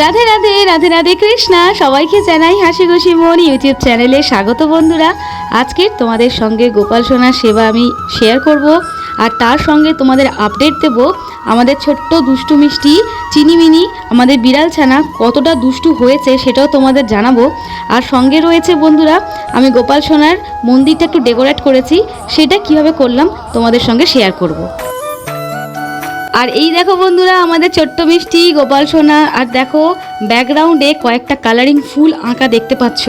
রাধে রাধে রাধে রাধে কৃষ্ণা। সবাইকে জানাই হাসি খুশি মন ইউটিউব চ্যানেলে স্বাগত বন্ধুরা। আজকে তোমাদের সঙ্গে গোপাল সোনার সেবা আমি শেয়ার করব। আর তার সঙ্গে তোমাদের আপডেট দেব আমাদের ছোট্ট দুষ্টু মিষ্টি চিনিমিনি, আমাদের বিড়াল ছানা কতটা দুষ্টু হয়েছে সেটাও তোমাদের জানাব। আর সঙ্গে রয়েছে বন্ধুরা, আমি গোপাল সোনার মন্দিরটা একটু ডেকোরেট করেছি, সেটা কীভাবে করলাম তোমাদের সঙ্গে শেয়ার করব। আর এই দেখো বন্ধুরা, আমাদের ছোট্ট মিষ্টি গোপাল সোনা, আর দেখো ব্যাকগ্রাউন্ডে কয়েকটা কালারিং ফুল আঁকা দেখতে পাচ্ছ।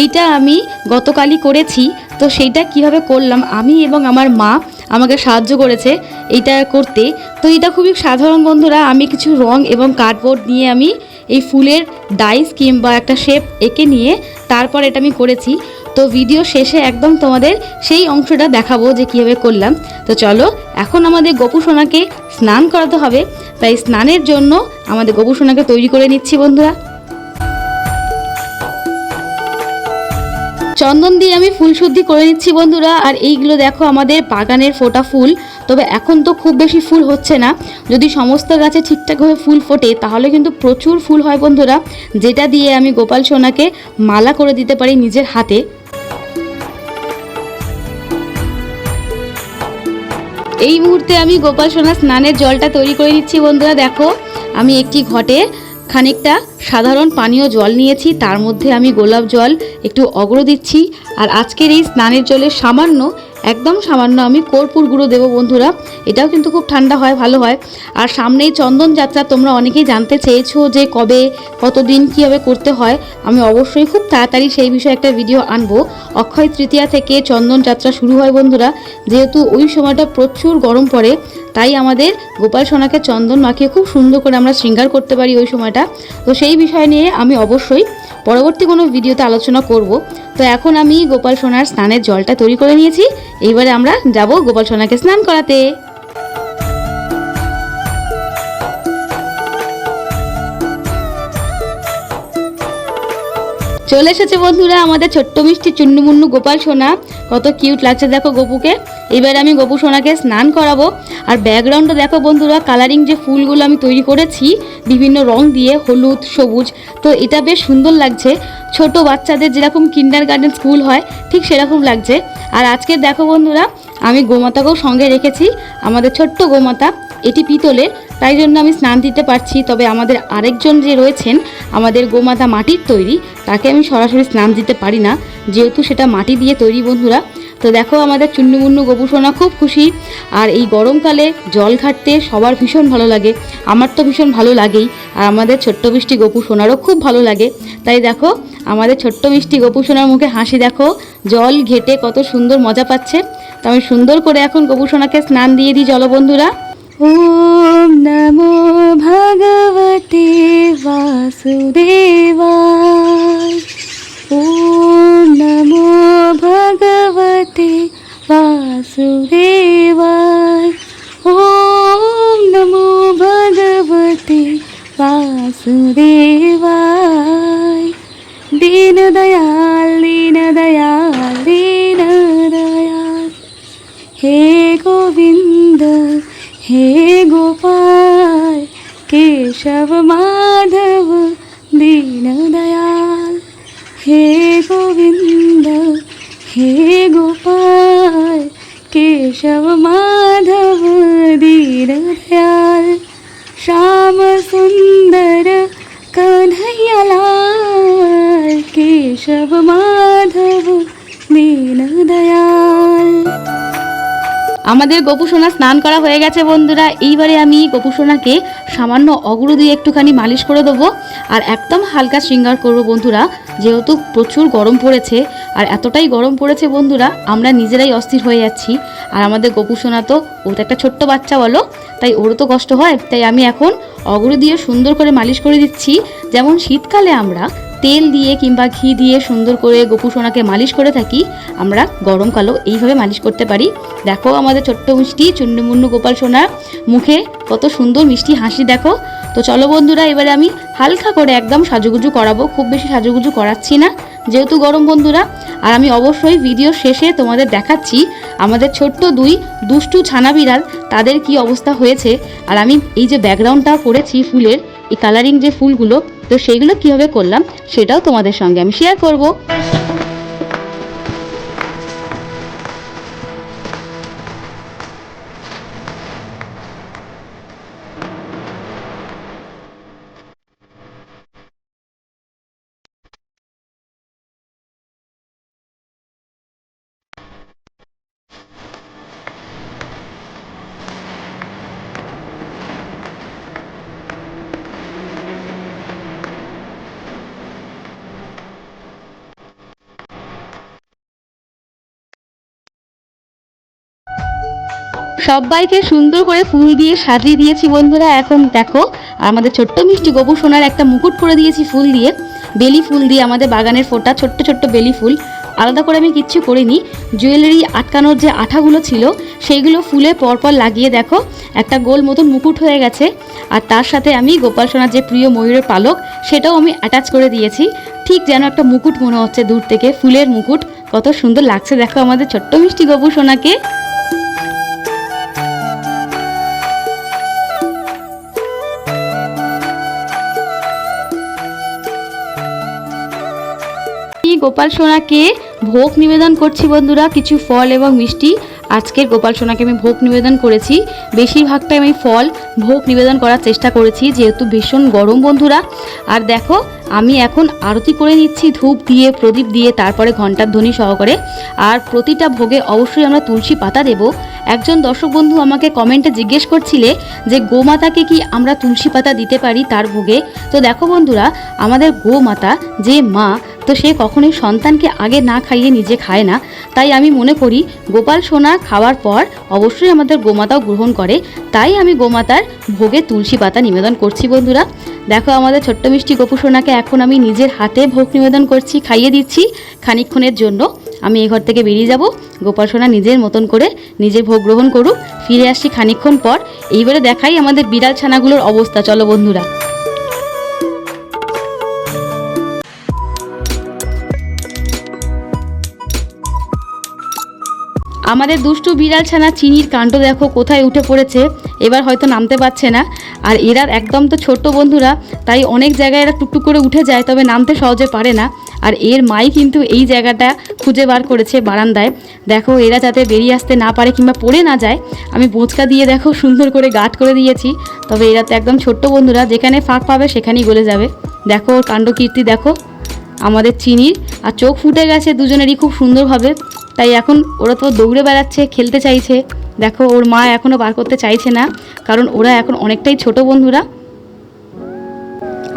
এইটা আমি গতকালই করেছি, তো সেইটা কীভাবে করলাম? আমি এবং আমার মা আমাকে সাহায্য করেছে এইটা করতে। তো এটা খুবই সাধারণ বন্ধুরা, আমি কিছু রং এবং কার্ডবোর্ড নিয়ে আমি এই ফুলের ডাইস কিংবা একটা শেপ এঁকে নিয়ে তারপর এটা আমি করেছি। তো ভিডিও শেষে একদম তোমাদের সেই অংশটা দেখাবো যে কীভাবে করলাম। তো চলো, এখন আমাদের গোপু সোনাকে স্নান করাতে হবে। তাই স্নানের জন্য আমাদের গোপু সোনাকে তৈরি করে নিচ্ছি বন্ধুরা। চন্দন দিয়ে আমি ফুল শুদ্ধি করে নিচ্ছি বন্ধুরা। আর এইগুলো দেখো আমাদের বাগানের ফোটা ফুল। তবে এখন তো খুব বেশি ফুল হচ্ছে না। যদি সমস্ত গাছে ঠিকঠাকভাবে ফুল ফোটে, তাহলে কিন্তু প্রচুর ফুল হয় বন্ধুরা। যেটা দিয়ে আমি গোপাল সোনাকে মালা করে দিতে পারি নিজের হাতে। এই মুহূর্তে আমি গোপাল সোনা স্নানের জলটা তৈরি করে নিচ্ছি, বন্ধুরা, দেখো। আমি একটি ঘটে খানিকটা সাধারণ পানীয় জল নিয়েছি, তার মধ্যে আমি গোলাপ জল একটু অগ্র দিচ্ছি। আর আজকের এই স্নানের জলে সামান্য একদম সামান্য আমি কর্পূর গুঁড়ো দেবো বন্ধুরা। এটাও কিন্তু খুব ঠান্ডা হয়, ভালো হয়। আর সামনেই চন্দন যাত্রা, তোমরা অনেকেই জানতে চেয়েছো যে কবে, কতদিন কীভাবে করতে হয়। আমি অবশ্যই খুব তাড়াতাড়ি সেই বিষয়ে একটা ভিডিও আনব। অক্ষয় তৃতীয়া থেকে চন্দন যাত্রা শুরু হয় বন্ধুরা। যেহেতু ওই সময়টা প্রচুর গরম পড়ে, তাই আমাদের গোপাল সোনাকে চন্দন মাখিয়ে খুব সুন্দর করে আমরা শৃঙ্গার করতে পারি ওই সময়টা। তো সেই বিষয় নিয়ে আমি অবশ্যই পরবর্তী কোনো ভিডিওতে আলোচনা করব। তো এখন আমি গোপাল সোনার স্নানের জলটা তৈরি করে নিয়েছি। এইবারে আমরা যাব গোপাল সোনাকে স্নান করাতে। চলে এসেছে বন্ধুরা আমাদের ছোট্ট মিষ্টি চুন্নুমুন্নু গোপাল সোনা। কত কিউট লাগছে দেখো গপুকে। এবার আমি গপু সোনাকে স্নান করাবো। আর ব্যাকগ্রাউন্ডে দেখো বন্ধুরা কালারিং যে ফুলগুলো আমি তৈরি করেছি, বিভিন্ন রং দিয়ে, হলুদ, সবুজ, তো এটা বেশ সুন্দর লাগছে। ছোট বাচ্চাদের যেরকম কিন্ডার গার্ডেন স্কুল হয়, ঠিক সেরকম লাগছে। আর আজকে দেখো বন্ধুরা, আমি গোমাতাকেও সঙ্গে রেখেছি, আমাদের ছোট্ট গোমাতা। এটি পিতলের তাই জন্য আমি স্নান দিতে পারছি। তবে আমাদের আরেকজন যে রয়েছেন, আমাদের গোমাতা মাটির তৈরি, তাকে আমি সরাসরি স্নান দিতে পারি না। যেহেতু সেটা মাটি দিয়ে তৈরি, বন্ধুরা। তো দেখো আমাদের চুন্নুমুন্নু গোপুসোনা খুব খুশি। আর এই গরমকালে জল ঘাটতে সবার ভীষণ ভালো লাগে। আমার তো ভীষণ ভালো লাগেই। আর আমাদের ছোট্ট মিষ্টি গোপু খুব ভালো লাগে। তাই দেখো, আমাদের ছোট্ট মিষ্টি গোপু মুখে হাসি দেখো। জল ঘেটে কত সুন্দর মজা পাচ্ছে। তো আমি সুন্দর করে এখন গোপু স্নান দিয়ে দিই জলবন্ধুরা ॐ नमो भगवते वासुदेवाय। ॐ नमो भगवते वासुदेवाय। ॐ नमो भगवते वासुदेवाय। दीनदयाल दीनदयाल दीनदया हे हे गोपाल केशव माधव दीनदयाल हे गोविन्द हे गोपाल केशव माधव दीनदयाल श्याम सुन्दर कधयाला केशव माधव আমাদের গোপুসোনা স্নান করা হয়ে গেছে বন্ধুরা। এইবারে আমি গোপুসোনাকে সামান্য অগুরু দিয়ে একটুখানি মালিশ করে দেবো। আর একদম হালকা শৃঙ্গার করব বন্ধুরা। যেহেতু প্রচুর গরম পড়েছে, আর এতটাই গরম পড়েছে বন্ধুরা, আমরা নিজেরাই অস্থির হয়ে যাচ্ছি। আর আমাদের গোপুসোনা তো, ও তো একটা ছোট্ট বাচ্চা বলো, তাই ওরও তো কষ্ট হয়। তাই আমি এখন অগুরু দিয়ে সুন্দর করে মালিশ করে দিচ্ছি। যেমন শীতকালে আমরা তেল দিয়ে কিংবা ঘি দিয়ে সুন্দর করে গোপু সোনাকে মালিশ করে থাকি, আমরা গরমকালেও এইভাবে মালিশ করতে পারি। দেখো আমাদের ছোট্ট মিষ্টি চুন্ডুমুন্নু গোপাল সোনার মুখে কত সুন্দর মিষ্টি হাসি, দেখো। তো চলো বন্ধুরা, এবারে আমি হালকা করে একদম সাজুগুজু করাবো, খুব বেশি সাজুগুজু করাচ্ছি না, যেহেতু গরম বন্ধুরা। আর আমি অবশ্যই ভিডিও শেষে তোমাদের দেখাচ্ছি আমাদের ছোট্ট দুই দুষ্টু ছানা বিড়াল, তাদের কি অবস্থা হয়েছে। আর আমি এই যে ব্যাকগ্রাউন্ডটা করেছি ফুলের, এই কালারিং যে ফুলগুলো তো সেইগুলো কীভাবে করলাম সেটাও তোমাদের সঙ্গে আমি শেয়ার করব। সবাইকে সুন্দর করে ফুল দিয়ে সাজিয়ে দিয়েছি বন্ধুরা। এখন দেখো, আমাদের ছোট্ট মিষ্টি গবু সোনার একটা মুকুট করে দিয়েছি ফুল দিয়ে। বেলি ফুল দিয়ে আমাদের বাগানের ফোটা, ছোট্ট ছোট্ট বেলি ফুল। আলাদা করে আমি কিচ্ছু করিনি। জুয়েলারি আটকানোর যে আঠাগুলো ছিল সেইগুলো ফুলে পরপর লাগিয়ে দেখো, একটা গোল মতন মুকুট হয়ে গেছে। আর তার সাথে আমি গোপাল সোনার যে প্রিয় ময়ূরের পালক, সেটাও আমি অ্যাটাচ করে দিয়েছি। ঠিক যেন একটা মুকুট মনে হচ্ছে দূর থেকে, ফুলের মুকুট। কত সুন্দর লাগছে দেখো আমাদের ছোট্ট মিষ্টি গবু সোনাকে। গোপাল সোনাকে ভোগ নিবেদন করছি বন্ধুরা, কিছু ফল এবং মিষ্টি। আজকের গোপাল সোনাকে আমি ভোগ নিবেদন করেছি। বেশিরভাগটাই আমি ফল ভোগ নিবেদন করার চেষ্টা করেছি, যেহেতু ভীষণ গরম বন্ধুরা। আর দেখো আমি এখন আরতি করে নিচ্ছি, ধূপ দিয়ে, প্রদীপ দিয়ে, তারপরে ঘণ্টার ধ্বনি সহকারে। আর প্রতিটা ভোগে অবশ্যই আমরা তুলসী পাতা দেব। একজন দর্শক বন্ধু আমাকে কমেন্টে জিজ্ঞেস করছিলে যে, গোমাতাকে কি আমরা তুলসী পাতা দিতে পারি তার ভোগে? তো দেখো বন্ধুরা, আমাদের গোমাতা যে মা, তো সে কখনোই সন্তানকে আগে না খাইয়ে নিজে খায় না। তাই আমি মনে করি, গোপাল সোনা খাওয়ার পর অবশ্যই আমাদের গোমাতাও গ্রহণ করে। তাই আমি গোমাতার ভোগে তুলসী পাতা নিবেদন করছি বন্ধুরা। দেখো আমাদের ছোট্ট মিষ্টি গোপু সোনাকে এখন আমি নিজের হাতে ভোগ নিবেদন করছি, খাইয়ে দিচ্ছি খানিকক্ষণের জন্য। আমি এ ঘর থেকে বেরিয়ে যাব। গোপাল সোনা নিজের মতন করে নিজের ভোগ গ্রহণ করুক। ফিরে আসছি খানিক্ষণ পর। এইবারে দেখাই আমাদের বিড়াল ছানাগুলোর অবস্থা। চলো বন্ধুরা। আমাদের দুষ্টু বিড়াল ছানা চিনির কাণ্ড দেখো, কোথায় উঠে পড়েছে, এবার হয়তো নামতে পারছে না। আর এরা একদম তো ছোট্ট বন্ধুরা, তাই অনেক জায়গায় এরা টুকটুক করে উঠে যায়, তবে নামতে সহজে পারে না। আর এর মাই কিন্তু এই জায়গাটা খুঁজে বার করেছে বারান্দায়। দেখো, এরা যাতে বেরিয়ে আসতে না পারে কিংবা পড়ে না যায়, আমি বোঁচকা দিয়ে দেখো সুন্দর করে গার্ড করে দিয়েছি। তবে এরা তো একদম ছোট্ট বন্ধুরা, যেখানে ফাঁক পাবে সেখানেই গলে যাবে। দেখো ওর কাণ্ডকীর্তি দেখো। আমাদের চিনির, আর চোখ ফুটে গেছে দুজনেরই খুব সুন্দরভাবে। তাই এখন ওরা তো দৌড়ে বেড়াচ্ছে, খেলতে চাইছে। দেখো, ওর মা এখনও বার করতে চাইছে না, কারণ ওরা এখন অনেকটাই ছোট বন্ধুরা।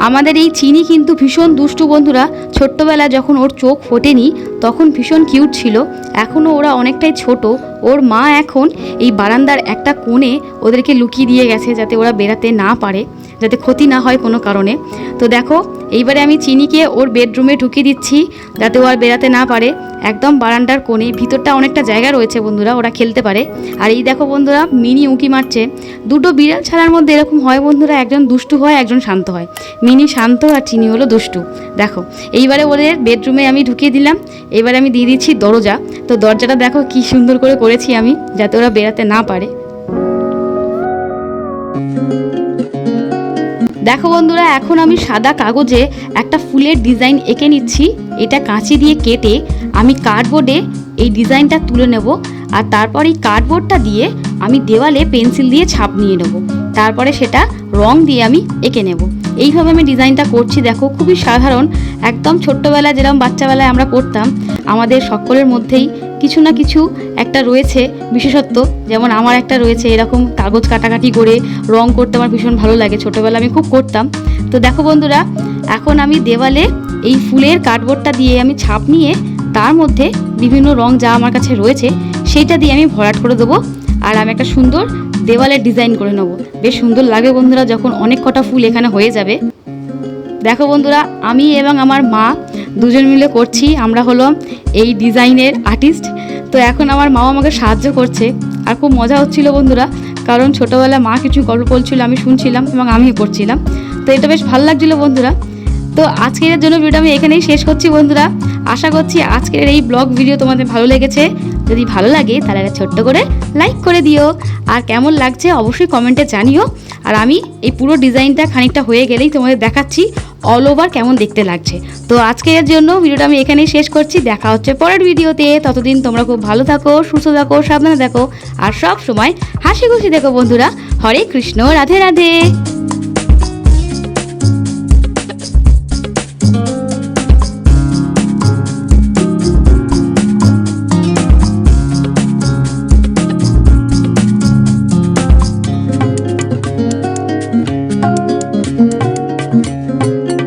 আমাদের এই চিনি কিন্তু ভীষণ দুষ্টু বন্ধুরা। ছোট্টবেলা যখন ওর চোখ ফোটেনি, তখন ভীষণ কিউট ছিল। এখনও ওরা অনেকটাই ছোট। ওর মা এখন এই বারান্দার একটা কোণে ওদেরকে লুকিয়ে দিয়ে গেছে যাতে ওরা বেরাতে না পারে, যাতে ক্ষতি না হয় কোনো কারণে। তো দেখো, এইবারে আমি চিনিকে ওর বেডরুমে ঢুকিয়ে দিচ্ছি, যাতে ও আর বেরাতে না পারে। একদম বারান্দার কোণে, ভিতরটা অনেকটা জায়গা রয়েছে বন্ধুরা, ওরা খেলতে পারে। আর এই দেখো বন্ধুরা, মিনি উঁকি মারছে। দুটো বিড়াল ছাড়ার মধ্যে এরকম হয় বন্ধুরা, একজন দুষ্টু হয়, একজন শান্ত হয়। মিনি শান্ত আর চিনি হলো দুষ্টু। দেখো, এইবারে ওদের বেডরুমে আমি ঢুকিয়ে দিলাম। এবারে আমি দিয়ে দিচ্ছি দরজা। তো দরজাটা দেখো কি সুন্দর করে করেছি আমি, যাতে ওরা বেরাতে না পারে। দেখো বন্ধুরা, এখন আমি সাদা কাগজে একটা ফুলের ডিজাইন এঁকে নিচ্ছি। এটা কাঁচি দিয়ে কেটে আমি কার্ডবোর্ডে এই ডিজাইনটা তুলে নেব আর তারপর এই কার্ডবোর্ডটা দিয়ে আমি দেওয়ালে পেন্সিল দিয়ে ছাপ নিয়ে নেব। তারপরে সেটা রং দিয়ে আমি এঁকে নেব। এইভাবে আমি ডিজাইনটা করছি, দেখো খুবই সাধারণ। একদম ছোট্টবেলায় যেরকম বাচ্চাবেলায় আমরা করতাম আমাদের সকলের মধ্যেই কিছু না কিছু একটা রয়েছে বিশেষত্ব। যেমন আমার একটা রয়েছে এরকম কাগজ কাটাকাটি করে রং করতে আমার ভীষণ ভালো লাগে। ছোটোবেলা আমি খুব করতাম। তো দেখো বন্ধুরা, এখন আমি দেওয়ালে এই ফুলের কার্ডবোর্ডটা দিয়ে আমি ছাপ নিয়ে তার মধ্যে বিভিন্ন রং যা আমার কাছে রয়েছে সেইটা দিয়ে আমি ভরাট করে দেবো আর আমি একটা সুন্দর দেওয়ালের ডিজাইন করে নেব। বেশ সুন্দর লাগে বন্ধুরা যখন অনেক কটা ফুল এখানে হয়ে যাবে। দেখো বন্ধুরা, আমি এবং আমার মা দুজন মিলে করছি। আমরা হলো এই ডিজাইনের আর্টিস্ট। তো এখন আমার মাও আমাকে সাহায্য করছে। আর খুব মজা হচ্ছিল বন্ধুরা, কারণ ছোটোবেলায় মা কিছু গল্প বলছিল, আমি শুনছিলাম এবং আমিও করছিলাম তো এটা বেশ ভালো লাগছিল বন্ধুরা। তো আজকের জন্য ভিডিও আমি এখানেই শেষ করছি বন্ধুরা। আশা করছি আজকের এই ব্লগ ভিডিও তোমাদের ভালো লেগেছে। যদি ভালো লাগে তাহলে একটা ছোট্ট করে লাইক করে দিও। আর কেমন লাগছে অবশ্যই কমেন্টে জানিও। আর আমি এই পুরো ডিজাইনটা খানিকটা হয়ে গেলেই তোমাদের দেখাচ্ছি অল ওভার কেমন দেখতে লাগছে। তো আজকের জন্য ভিডিওটা আমি এখানেই শেষ করছি। দেখা হচ্ছে পরের ভিডিওতে। ততদিন তোমরা খুব ভালো থাকো, সুস্থ থাকো, সাবধানে থাকো। আর সব সময় হাসি খুশি দেখো বন্ধুরা। হরে কৃষ্ণ, রাধে রাধে।